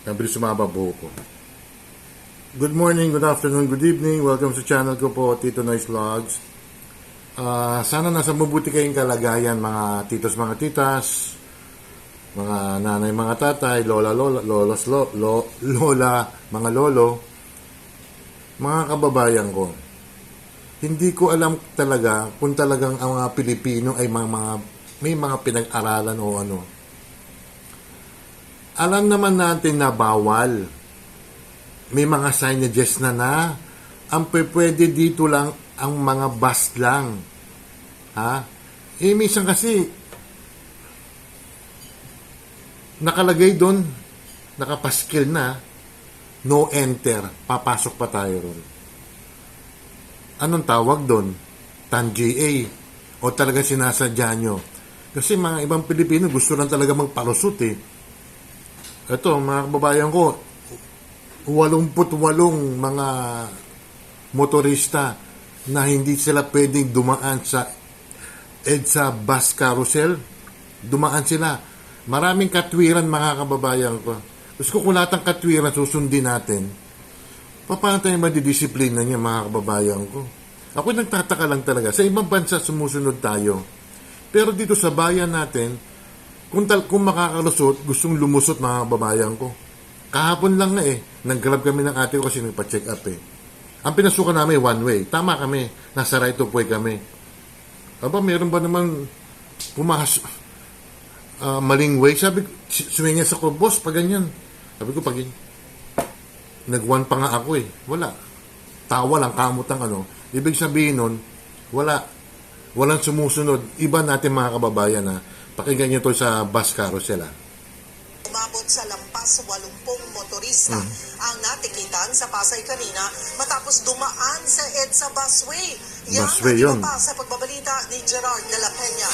Nabilis sumaba buho ko. Good morning, good afternoon, good evening. Welcome sa channel ko po, Tito Noise Vlogs. Ah, sana nasa mabuti kayong kalagayan mga titos, mga titas, mga nanay, mga tatay, lola, lola, lolos, lo, lo, lola, mga lolo, mga kababayan ko. Hindi ko alam talaga kung talagang ang mga Pilipino ay mga, mga may mga pinag-aralan o ano. Alam naman natin na bawal. May mga signages na na. Ang pwede dito lang ang mga bus lang. Ha? Eh, minsan kasi, nakalagay doon, nakapaskil na, no enter, papasok pa tayo ron. Anong tawag doon? Tan GA. O talaga sinasadya nyo? Kasi mga ibang Pilipino gusto lang talaga magpalusot eh. Ito, mga kababayan ko, 88 mga motorista na hindi sila pwedeng dumaan sa EDSA bus carousel. Dumaan sila. Maraming katwiran mga kababayan ko. Ko kung lahat ng katwiran susundin natin, paano tayo madidisiplina niya mga kababayan ko? Ako nagtataka lang talaga. Sa ibang bansa sumusunod tayo. Pero dito sa bayan natin, kung, tal- kung makakalusot, gustong lumusot mga kababayan ko. Kahapon lang na eh, nag-grab kami ng ate ko kasi nagpa-check up eh. Ang pinasukan namin, one way. Tama kami, nasa right of way kami. Aba, meron ba naman pumas ah, maling way? Sabi ko, swingin sa ko, boss, pag ganyan. Sabi ko, pag nag-one pa nga ako eh. Wala. Tawa lang, kamot ang ano. Ibig sabihin nun, wala. Walang sumusunod. Iba natin mga kababayan ha. Pakinggan nyo to sa bus carousel ha. Umabot sa lampas 80 motorista Hmm. ang natikitan sa Pasay kanina matapos dumaan sa EDSA busway. Busway ang yun. pa sa pagbabalita ni Gerard de la Peña.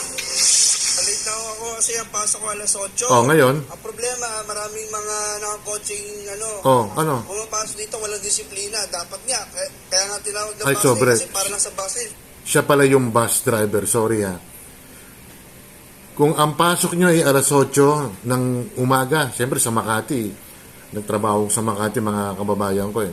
Late na ako kasi ang pasok ko alas 8. Oh, ngayon? Ang problema, maraming mga nakakoaching ano. Oh, ano? Pumapasok dito, walang disiplina. Dapat nga. Kaya, kaya nga tinawag na Ay, bus sobre. kasi para lang sa bus eh. Siya pala yung bus driver. Sorry ha. Kung ang pasok nyo ay alas 8 ng umaga, siyempre sa Makati, nagtrabaho sa Makati, mga kababayan ko eh.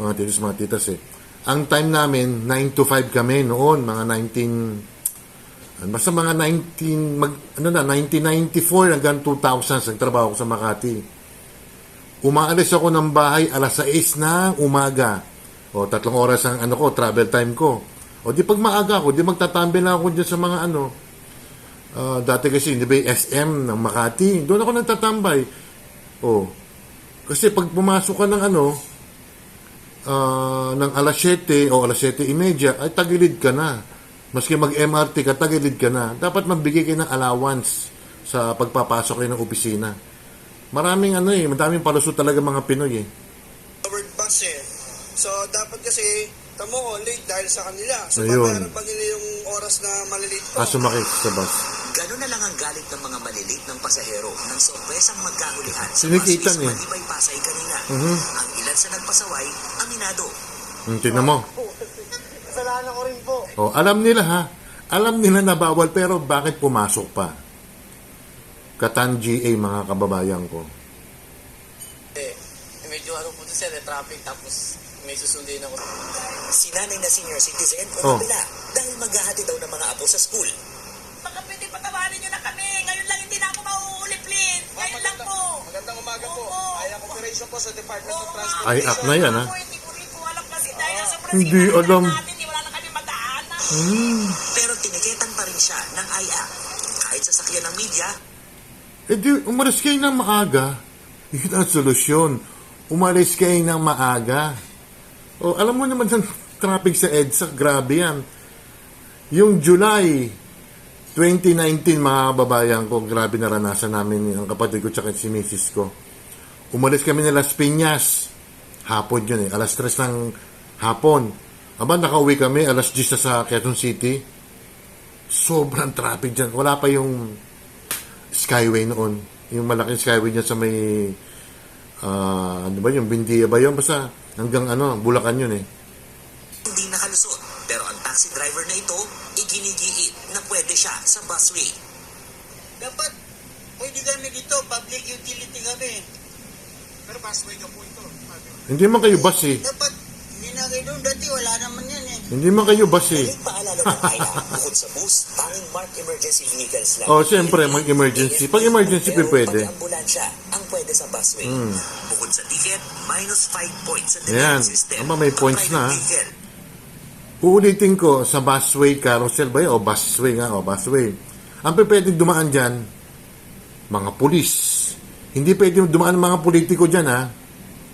Mga titos, mga titas eh. Ang time namin, 9 to 5 kami noon, mga 19... Basta mga 19, mag, ano na, 1994 hanggang 2000, nagtrabaho ko sa Makati. Umaalis ako ng bahay alas 6 ng umaga. O tatlong oras ang ano ko, travel time ko. O di pag maaga ako, di magtatambi na ako dyan sa mga ano. Ah, dati kasi, di ba yung SM ng Makati, doon ako nagtatambay. O, kasi pag pumasok ka ng ano, ah, ng alas 7 o alas 7.30, ay tagilid ka na. Maski mag-MRT ka, tagilid ka na. Dapat magbigay kayo ng allowance sa pagpapasok kayo ng opisina. Maraming ano eh, madaming palusot talaga mga Pinoy eh. Covered bus eh. So, dapat kasi, tamo ko, late dahil sa kanila. So, Ayun. babayaran pa nila yung oras na malilate ko. Ah, sumakit sa bus. Gano'n na lang ang galit ng mga malilate ng pasahero nang sorpresang magkahulihan sa Sinikitan Pasig eh. Malibay Pasay kanina. Mhm. Ang ilan sa nagpasaway, aminado. Hmm, tingnan mo. Kasalanan ko rin po. Oh, alam nila ha. Alam nila na bawal pero bakit pumasok pa? Katan GA mga kababayan ko. Eh, medyo ano po sir, eh, traffic tapos may susundin ako. Si nanay na senior citizen Oh. umabila dahil maghahatid daw ng mga apo sa school. Baka pwede patawarin nyo na kami. Ngayon lang hindi na ako mauuli, please. Ngayon lang po. Magandang umaga po. Ay, ang operation po sa Department of. Transportation. Ay, up na yan ha. Hindi ko rin po alam kasi dahil nasa Hindi Brazil, alam. natin, eh, wala na kami madaanan. Pero tiniketan pa rin siya ng IA. Kahit sa sakyan ng media, Eh di, umalis kayo ng maaga. Yun ang solusyon. Umalis kayo ng maaga. O, alam mo naman ng traffic sa EDSA, grabe yan. Yung July 2019, mga kababayan ko, grabe naranasan namin ang kapatid ko tsaka si misis ko. Umalis kami ng Las Piñas. Hapon yun eh. Alas 3 ng hapon. Aba, nakauwi kami. Alas 10 na sa Quezon City. Sobrang traffic dyan. Wala pa yung Skyway noon. Yung malaking Skyway dyan sa may... ah, ano ba yung Bindia ba yun? Basta hanggang ano, Bulacan yun eh. Siya sa busway. Dapat, pwede kami dito, public utility kami. Hindi man kayo bus eh. Dapat, kayo doon. Dati wala naman yan eh. Hindi man kayo bus eh. Galing paalala ng Ayla, bukod sa bus, tanging marked emergency vehicles lang. Oh, siyempre, mag emergency. Pag emergency, Pero pwede. pati ambulansya ang pwede sa busway. Bukod sa ticket, minus 5 points sa Hmm. Ayan. system. Aba, may points na, vehicle. Uulitin ko sa busway carousel ba yun? O busway nga, o busway. Ang pwedeng dumaan dyan, mga pulis. Hindi pwede dumaan mga politiko dyan, ha?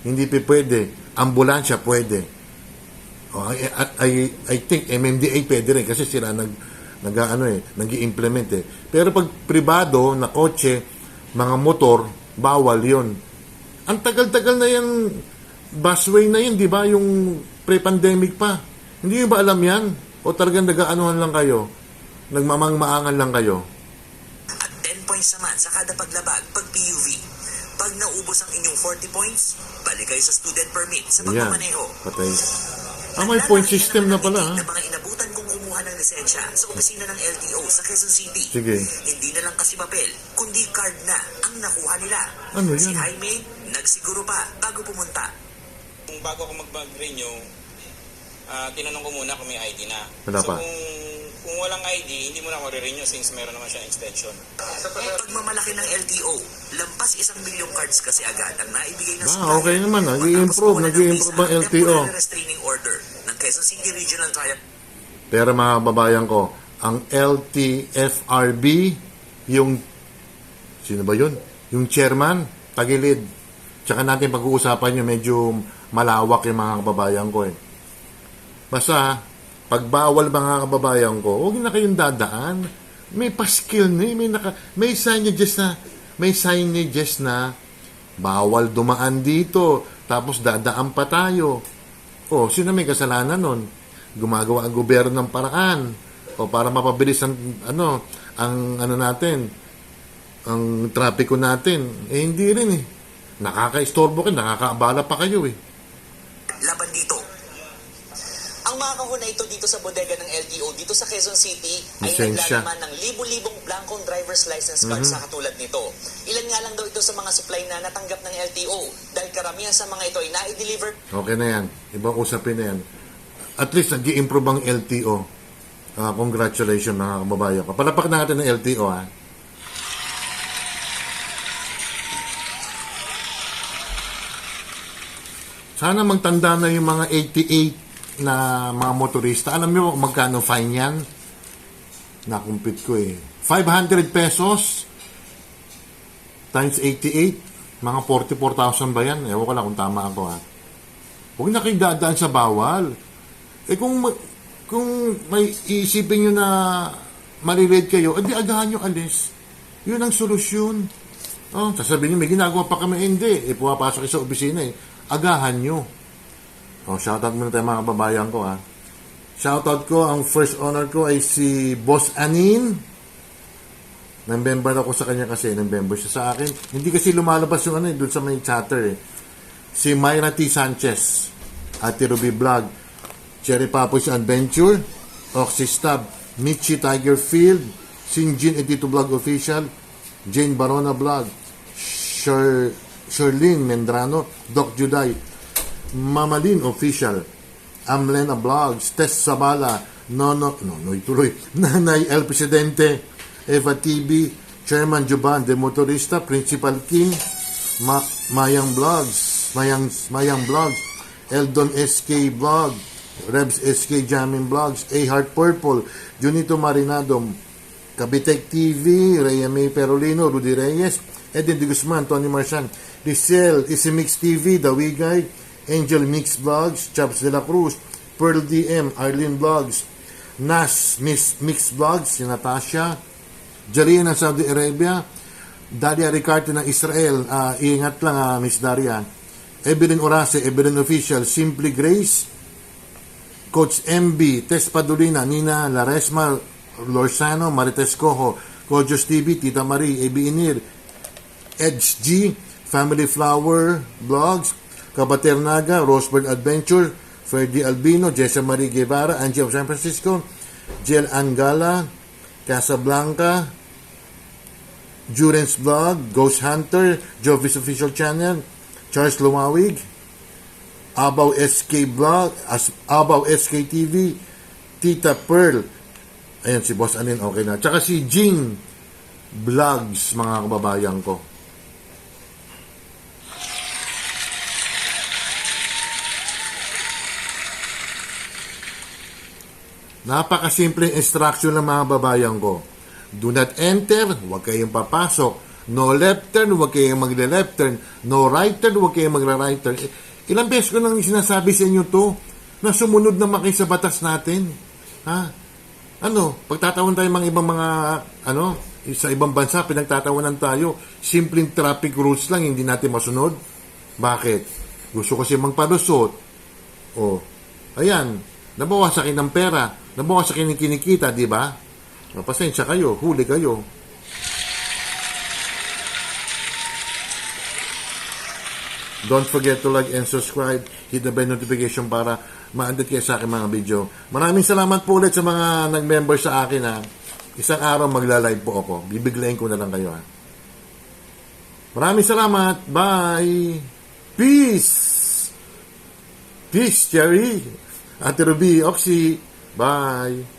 Hindi pa pwede. Ambulansya, pwede. O, I, I, I think MMDA pwede rin kasi sila nag, nag ano eh, nag implement eh. Pero pag pribado na kotse, mga motor, bawal yon. Ang tagal-tagal na yan, busway na yun, di ba? Yung pre-pandemic pa. Hindi nyo ba alam yan? O talagang nag-aanuhan lang kayo? Nagmamangmaangan lang kayo? At 10 points naman sa kada paglabag pag PUV. Pag naubos ang inyong 40 points, balik kayo sa student permit sa pagmamaneho. Patay. Ah, may point system na pala. ah. Na mga inabutan kong kumuha ng lisensya sa opisina ng LTO sa Quezon City. Sige. Hindi na lang kasi papel, kundi card na ang nakuha nila. Ano Si yan? Jaime, nagsiguro pa bago pumunta. Kung bago ako mag-renew, ah, tinanong ko muna kung may ID na. Wala so pa. kung, kung walang ID, hindi mo na mag-renew since meron naman siyang extension. Pagmamalaki ng LTO, lampas isang milyong cards kasi agad ang naibigay ng Ah, okay naman, nag-i-improve, nag-i-improve ang LTO. restraining order ng Quezon City Regional Trial Pero mga babayan ko, ang LTFRB, yung, sino ba yun? Yung chairman, tagilid. Tsaka natin pag-uusapan yung medyo malawak yung mga kababayan ko eh. Basta, pag bawal mga kababayan ko, huwag na kayong dadaan. May paskil na eh, may, naka, may signages na, may signages na, bawal dumaan dito, tapos dadaan pa tayo. O, sino may kasalanan nun? Gumagawa ang gobyerno ng paraan. O para mapabilis ang, ano, ang, ano natin, ang trapiko natin. Eh, hindi rin eh. Nakaka-istorbo kayo, nakakaabala pa kayo eh. laban dito. Mga kahuna ito dito sa bodega ng LTO dito sa Quezon City ay Lisensya. naglalaman ng libu-libong blankong driver's license cards sa katulad nito. Ilan nga lang daw ito sa mga supply na natanggap ng LTO dahil karamihan sa mga ito ay na-deliver Okay na yan. Ibang usapin na yan. At least, nag improve ang LTO. Ah, congratulations mga kababayan ko. Palapak natin ng LTO ha. Sana magtanda na yung mga 88 na mga motorista. Alam nyo magkano fine yan? Nakumpit ko eh. 500 pesos times 88. Mga 44,000 ba yan? Ewan ko lang kung tama ako ha. Huwag na kayong dadaan sa bawal. Eh kung kung may isipin nyo na malilate kayo, edi agahan nyo alis. Yun ang solusyon. Oh, sasabihin nyo, may ginagawa pa kami. Hindi. Eh, pumapasok sa opisina eh. Agahan nyo. Oh, shoutout muna tayo mga kababayan ko ha. Shoutout ko, ang first honor ko ay si Boss Anin. Nang-member ako sa kanya kasi, nang-member siya sa akin. Hindi kasi lumalabas yung ano eh, dun sa may chatter eh. Si Myra T. Sanchez, Ate Ruby Vlog, Cherry Papoy's Adventure, Oxy Stab, Michi Tiger Field, Sinjin Edito Vlog Official, Jane Barona Vlog, Sher, Sherlyn Mendrano, Doc Juday, Mamalin Official, Amlena Vlogs, Tess Sabala, Nono, no, no, ituloy, Nanay El Presidente, Eva TV, Chairman Juban de Motorista, Principal King, Ma Mayang Vlogs, Mayang, Mayang Vlogs, Eldon SK Vlog, Rebs SK Jamming Vlogs, A Heart Purple, Junito Marinado, Kabitek TV, Rhea May Perolino, Rudy Reyes, Edwin De Guzman, Tony Marsan, Rizal, Easy Mix TV, The Wigay, Angel Mix Vlogs, Chaps de la Cruz, Pearl DM, Arlene Vlogs, Nas Miss Mix Vlogs, si Natasha, Jarian ng Saudi Arabia, Daria Ricarte ng Israel, ah, iingat lang ah, Miss Daria, Evelyn Orase, Evelyn Official, Simply Grace, Coach MB, Tess Padulina, Nina Laresma, Lorsano, Marites Cojo, Kojos TV, Tita Marie, AB Inir, Edge G, Family Flower Vlogs, Kabater Naga, Rosebird Adventure, Ferdy Albino, Jessa Marie Guevara, Angie of San Francisco, Jel Angala, Casablanca, Jurens Vlog, Ghost Hunter, Jovis Official Channel, Charles Lumawig, Abaw SK Vlog, as, Abaw SK TV, Tita Pearl, ayan si Boss Anin, okay na. Tsaka si Jing Vlogs, mga kababayan ko. Napakasimple instruction ng mga babayan ko. Do not enter, huwag kayong papasok. No left turn, huwag kayong magle-left turn. No right turn, huwag kayong magra-right turn. Eh, Ilang beses ko nang sinasabi sa inyo to na sumunod na maki sa batas natin. Ha? Ano, pagtatawan tayo mga ibang mga, ano, sa ibang bansa, pinagtatawanan tayo. Simpleng traffic rules lang, hindi natin masunod. Bakit? Gusto kasi magpalusot. O, ayan, nabawasan kayo ng pera, nabawasan kayo ng kinikita, di ba? Pasensya kayo, huli kayo. Don't forget to like and subscribe. Hit the bell notification para ma-update kayo sa aking mga video. Maraming salamat po ulit sa mga nag-member sa akin ha. Isang araw magla-live po ako. Bibiglayin ko na lang kayo ha. Maraming salamat. Bye. Peace. Peace, Cherry. Ate Ruby, Oxy. Bye.